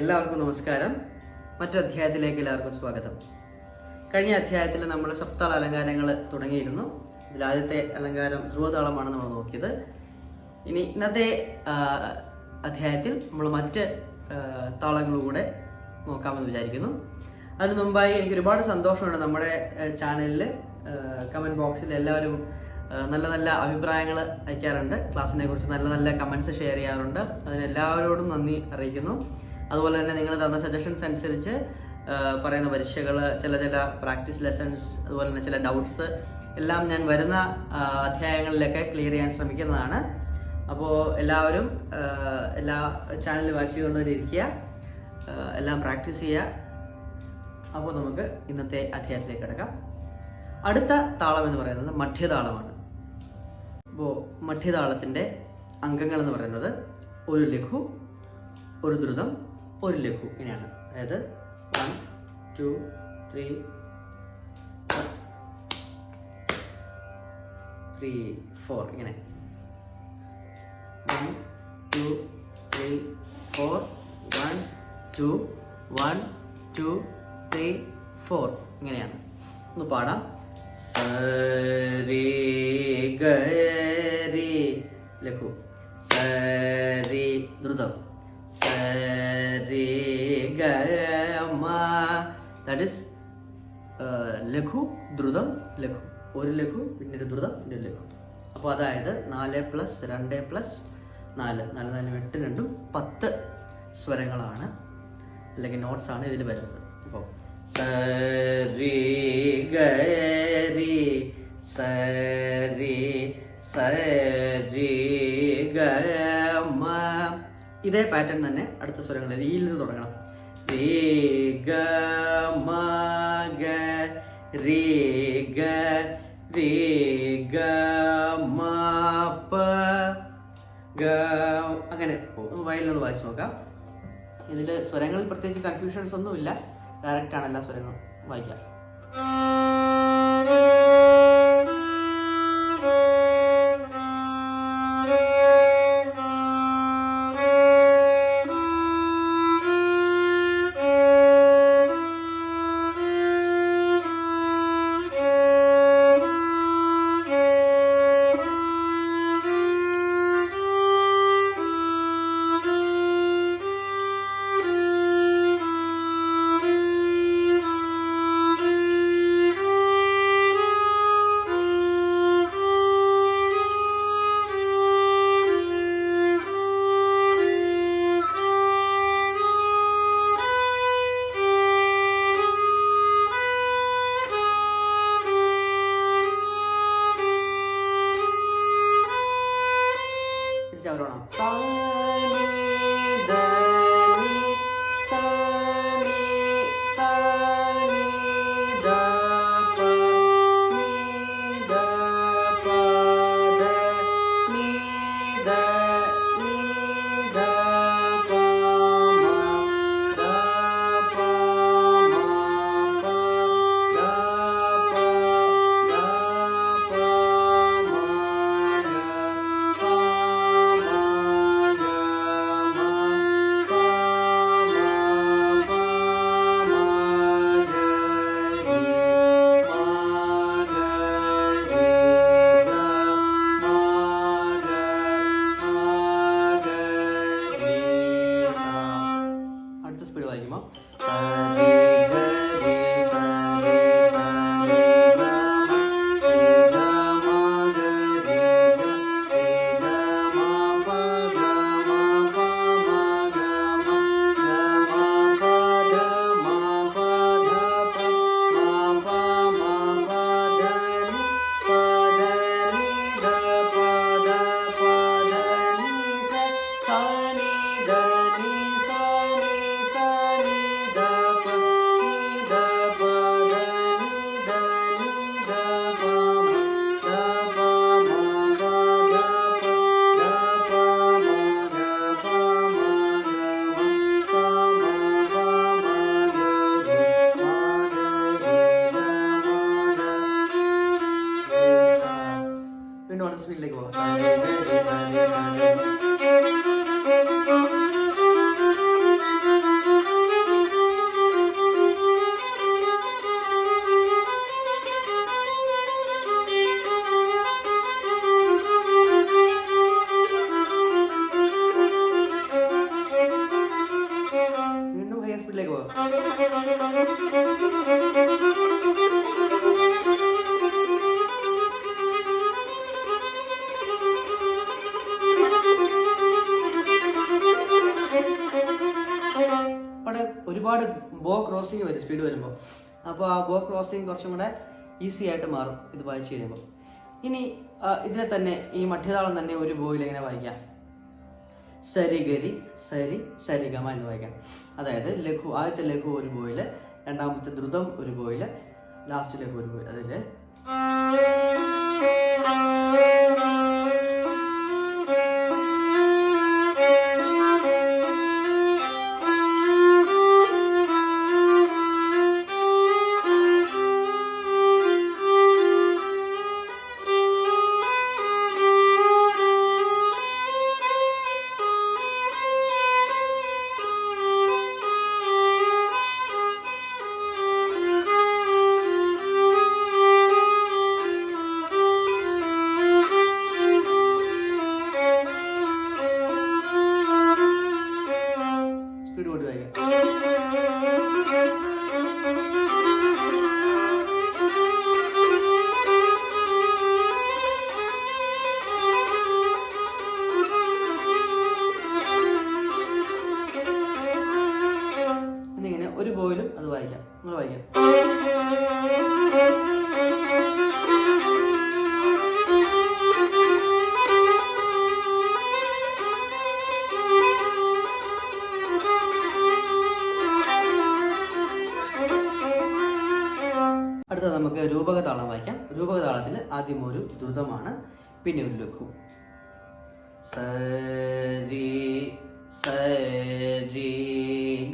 എല്ലാവർക്കും നമസ്കാരം. മറ്റു അധ്യായത്തിലേക്ക് എല്ലാവർക്കും സ്വാഗതം. കഴിഞ്ഞ അധ്യായത്തിൽ നമ്മൾ സപ്താള അലങ്കാരങ്ങൾ തുടങ്ങിയിരുന്നു. ഇതിൽ ആദ്യത്തെ അലങ്കാരം ധ്രുവതാളമാണ് നമ്മൾ നോക്കിയത്. ഇനി ഇന്നത്തെ അധ്യായത്തിൽ നമ്മൾ മറ്റ് താളങ്ങളിലൂടെ നോക്കാമെന്ന് വിചാരിക്കുന്നു. അതിന് മുമ്പായി എനിക്ക് ഒരുപാട് സന്തോഷമുണ്ട് നമ്മുടെ ചാനലിൽ കമന്റ് ബോക്സിൽ എല്ലാവരും നല്ല നല്ല അഭിപ്രായങ്ങൾ അയക്കാറുണ്ട്. ക്ലാസ്സിനെ കുറിച്ച് നല്ല നല്ല കമൻസ് ഷെയർ ചെയ്യാറുണ്ട്. അതിന് എല്ലാവരോടും നന്ദി അറിയിക്കുന്നു. അതുപോലെ തന്നെ നിങ്ങൾ തന്ന സജഷൻസ് അനുസരിച്ച് പറയുന്ന പരീക്ഷകൾ ചില ചില പ്രാക്ടീസ് ലെസൺസ് അതുപോലെ തന്നെ ചില ഡൗട്ട്സ് എല്ലാം ഞാൻ വരുന്ന അധ്യായങ്ങളിലൊക്കെ ക്ലിയർ ചെയ്യാൻ ശ്രമിക്കുന്നതാണ്. അപ്പോൾ എല്ലാവരും എല്ലാ ചാനൽ വാച്ച് ചെയ്തുകൊണ്ടിരിക്കുക എല്ലാം പ്രാക്ടീസ് ചെയ്യുക. അപ്പോൾ നമുക്ക് ഇന്നത്തെ അധ്യായത്തിലേക്ക് കിടക്കാം. അടുത്ത താളം എന്ന് പറയുന്നത് മധ്യതാളമാണ്. അപ്പോൾ മധ്യതാളത്തിന്റെ അംഗങ്ങൾ എന്ന് പറയുന്നത് ഒരു ലഘു ഒരു ദ്രുതം ഒരു ലഘു. ഇങ്ങനെയാണ്. അതായത് one two three three four ഇങ്ങനെ. One two three four one two one two three four ഇങ്ങനെയാണ്. ഒന്ന് പാടാം. സരി ഗരി ലഘു. സരി ദ്രുതം ഗമ ദാറ്റ് ഇസ് ലഘു ദ്രുതം ലഘു. ഒരു ലഘു പിന്നെ ഒരു ദ്രുതം പിന്നെ ലഘു. അപ്പോൾ അതായത് നാല് പ്ലസ് രണ്ട് പ്ലസ് നാല്. നാല് നാല് എട്ട് രണ്ടും പത്ത് സ്വരങ്ങളാണ്. അല്ലെങ്കിൽ നോട്ട്സ് ആണ് ഇതിൽ വരുന്നത്. അപ്പോൾ സരി ഗരി സരി സരി ഗമ ഇതേ പാറ്റേൺ തന്നെ അടുത്ത സ്വരങ്ങളിൽ. ഈയിൽ നിന്ന് തുടങ്ങണം. ഗ മ ഗ രേ ഗ മ പ ഗ അങ്ങനെ വയലിനൊന്ന് വായിച്ചു നോക്കാം ഇതിൽ സ്വരങ്ങളിൽ പ്രത്യേകിച്ച് കൺഫ്യൂഷൻസ് ഒന്നുമില്ല ആണ് എല്ലാ സ്വരങ്ങളും വായിക്കാം 三。അപ്പോൾ ആ ബോ ക്രോസിങ് കുറച്ചും കൂടെ ഈസി ആയിട്ട് മാറും ഇത് വായിച്ചു കഴിയുമ്പോൾ ഇനി ഇതിനെ തന്നെ ഈ മധ്യതാളം തന്നെ ഒരു ബോയിൽ എങ്ങനെ വായിക്കാം. സരിഗരി സരി സരിഗമ എന്ന് വായിക്കാം. അതായത് ലഘു ആദ്യത്തെ ലഘു ഒരു ബോയിൽ രണ്ടാമത്തെ ദ്രുതം ഒരു ബോയിൽ ലാസ്റ്റ് ലഘു ഒരു ബോയിൽ അതിൽ വായിക്കാം താളത്തിൽ ആദ്യം ഒരു ദ്രുതമാണ് പിന്നെ ഒരു ലഘു. സരി സരി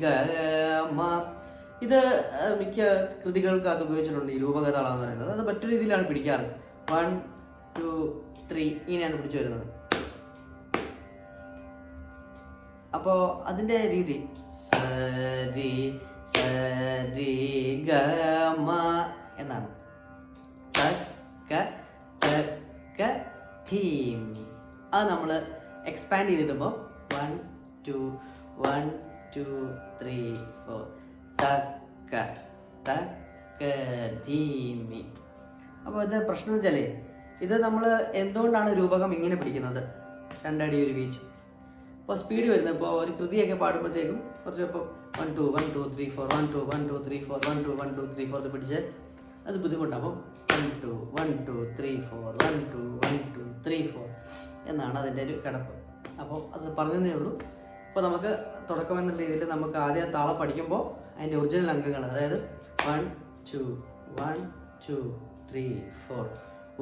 ഗമ ഇത് മിക്ക കൃതികൾക്കകത്ത് ഉപയോഗിച്ചിട്ടുണ്ട് ഈ രൂപക താളം എന്ന് പറയുന്നത്. അത് മറ്റൊരു രീതിയിലാണ് പിടിക്കാറ്. വൺ ടു ത്രീ ഇങ്ങനെയാണ് പിടിച്ചു വരുന്നത്. അപ്പോൾ അതിന്റെ രീതി. സരി സരി ഗമ എന്നാണ്. തക്ക ക തീം അത് നമ്മൾ expand ചെയ്തിടുമ്പോൾ one two one two three four തക്ക തക്ക ധീമി അപ്പോൾ ഇത് പ്രശ്നം വെച്ചാലേ ഇത് നമ്മൾ എന്തുകൊണ്ടാണ് രൂപകം ഇങ്ങനെ പിടിക്കുന്നത്? രണ്ടടി ഒരു വീച്ച്. അപ്പോൾ സ്പീഡ് വരുന്നത് ഇപ്പോൾ ഒരു കൃതിയൊക്കെ പാടുമ്പോഴത്തേക്കും കുറച്ച് ഇപ്പോൾ one two one two three four one two one two three four one two one two three four പിടിച്ച് അത് ബുദ്ധിമുട്ടാണ് അപ്പം one two one two three four one two one two three four എന്നാണ് അതിന്റെ ഒരു കിടപ്പ്. അപ്പോൾ അത് പറഞ്ഞതേ ഉള്ളൂ. അപ്പോൾ നമുക്ക് തുടക്കം എന്ന രീതിയിൽ നമുക്ക് ആദ്യം താളം പഠിക്കുമ്പോൾ അതിന്റെ ഒറിജിനൽ അംഗങ്ങൾ അതായത് one two one two three four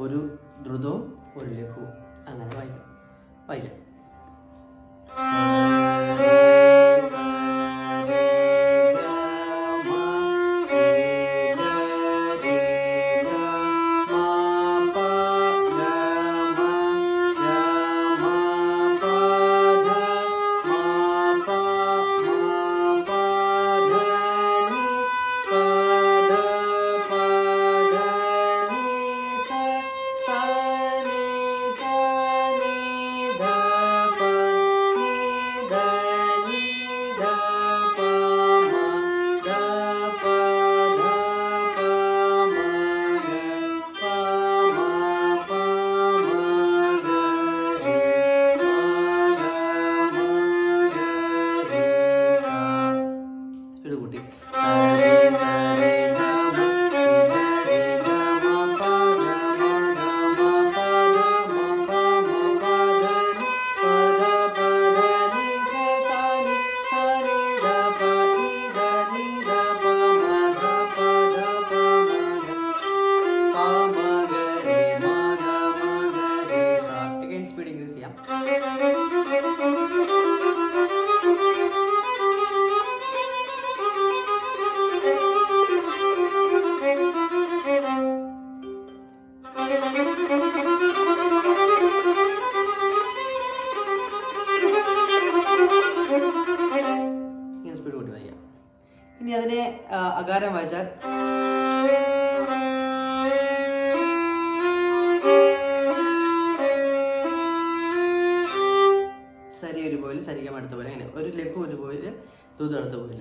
ഒരു ദ്രുതവും ഒരു ലഘുവും. അങ്ങനെ വായിക്കാം. വായിക്കാം. സ്പീഡ് സരി ഒരു പോയിൽ സരിഗമ അടുത്ത പോലെ അങ്ങനെ ഒരു ലഘു ഒരു പോയിൽ ദൂത് അടുത്ത പോയിൽ.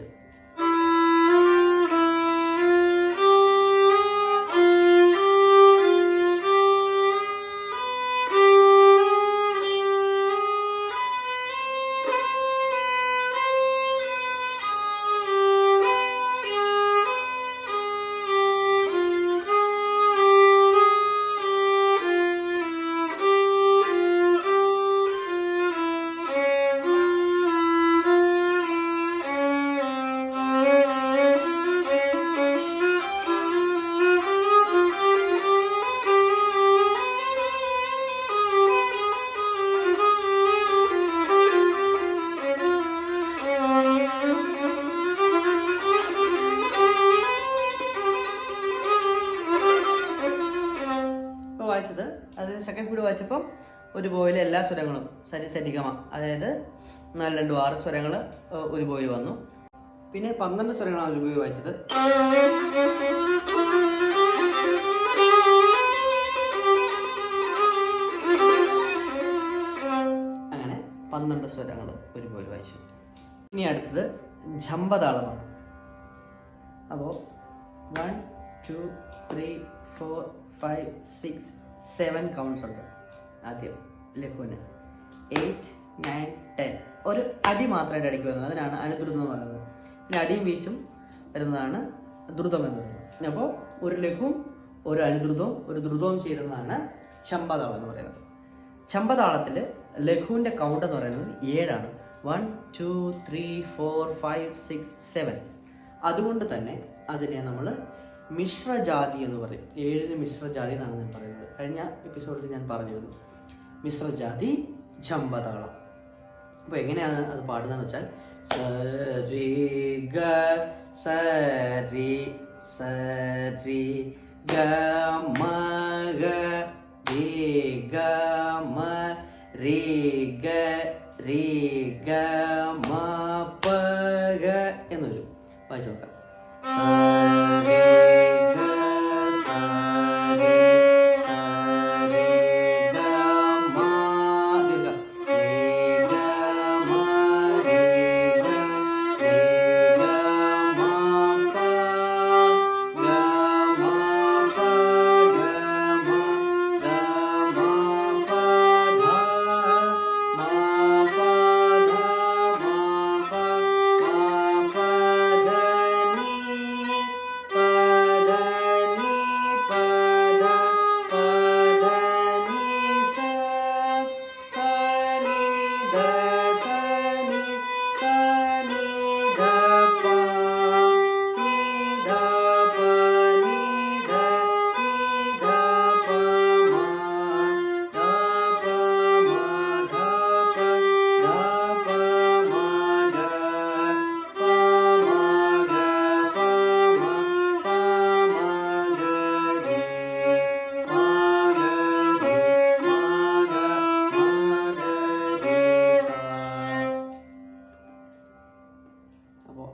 ഒരു ബോയിലെ എല്ലാ സ്വരങ്ങളും സരി സരിഗമ അതായത് നാല് രണ്ടും ആറ് സ്വരങ്ങൾ ഒരു ബോയിൽ വന്നു. പിന്നെ പന്ത്രണ്ട് സ്വരങ്ങളാണ് ഒരു ബോയിൽ വായിച്ചത്. അങ്ങനെ പന്ത്രണ്ട് സ്വരങ്ങൾ ഒരു ബോയിൽ വായിച്ചു. ഇനി അടുത്തത് ജമ്പതാളമാണ്. അപ്പോൾ one two three four five six seven counts ഉണ്ട് ആദ്യം. ലഘുവിന് എയ്റ്റ് നയൻ ടെൻ ഒരു അടി മാത്രമായിട്ട് അടിക്ക് വരുന്നത്. അതിനാണ് അനുദ്രുതം എന്ന് പറയുന്നത്. പിന്നെ അടിയും വീച്ചും വരുന്നതാണ് ദ്രുതം എന്ന് പറയുന്നത്. അപ്പോൾ ഒരു ലഘുവും ഒരു അനുദ്രുതവും ഒരു ദ്രുതവും ചേരുന്നതാണ് ചമ്പതാളം എന്ന് പറയുന്നത്. ചമ്പതാളത്തിൽ ലഘുവിന്റെ കൗണ്ട് എന്ന് പറയുന്നത് ഏഴാണ്. One two three four five six seven അതുകൊണ്ട് തന്നെ അതിനെ നമ്മൾ മിശ്രജാതി എന്ന് പറയും. ഏഴിന് മിശ്രജാതി എന്നാണ് ഞാൻ പറയുന്നത്. കഴിഞ്ഞ എപ്പിസോഡിൽ ഞാൻ പറഞ്ഞിരുന്നു. മിശ്രജാതി ചമ്പതാളം അപ്പോൾ എങ്ങനെയാണ് അത് പാടുന്നതെന്ന് വെച്ചാൽ സരി ഗ സരി സരി ഗ മ ഗ രി ഗ മ രി ഗ രി ഗ മ പ ഗ എന്ന് വരും. വായിച്ചു നോക്കാം.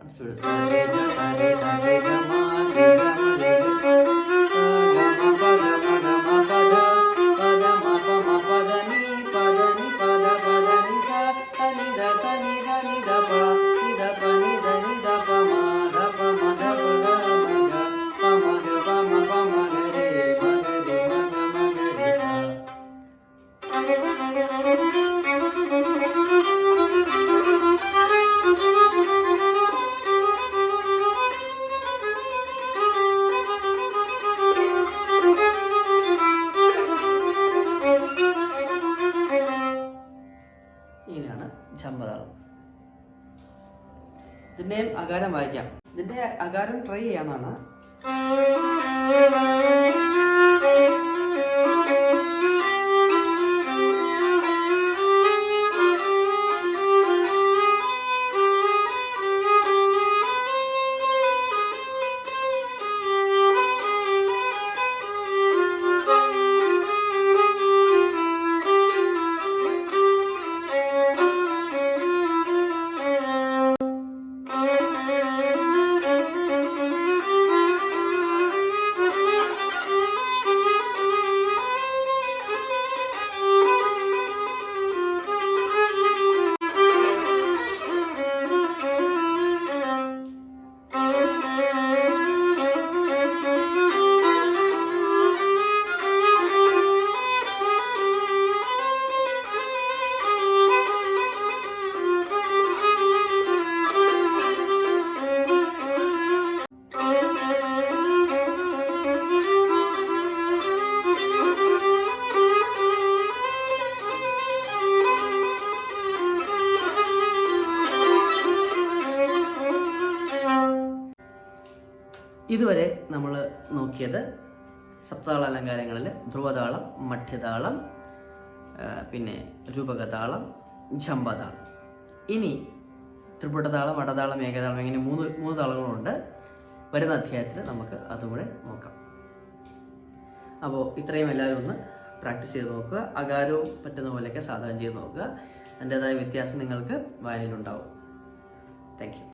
അപ്പോൾ അടുത്ത വീട് സരി ഗ അകാരം ഇതുവരെ നമ്മൾ നോക്കിയത് സപ്താള അലങ്കാരങ്ങളിൽ ധ്രുവതാളം മഠ്യതാളം പിന്നെ രൂപകതാളം ജമ്പതാളം ഇനി ത്രിപുടതാളം അടതാളം ഏകതാളം ഇങ്ങനെ മൂന്ന് മൂന്ന് താളങ്ങളുണ്ട്. വരുന്ന അധ്യായത്തിൽ നമുക്ക് അതുകൂടെ നോക്കാം. അപ്പോൾ ഇത്രയും എല്ലാവരും ഒന്ന് പ്രാക്ടീസ് ചെയ്ത് നോക്കുക. അകാരവും പറ്റുന്ന പോലെയൊക്കെ സാധാരണ ചെയ്ത് നോക്കുക. അതിന്റെതായ വ്യത്യാസം നിങ്ങൾക്ക് വായനയിലുണ്ടാവും. Thank you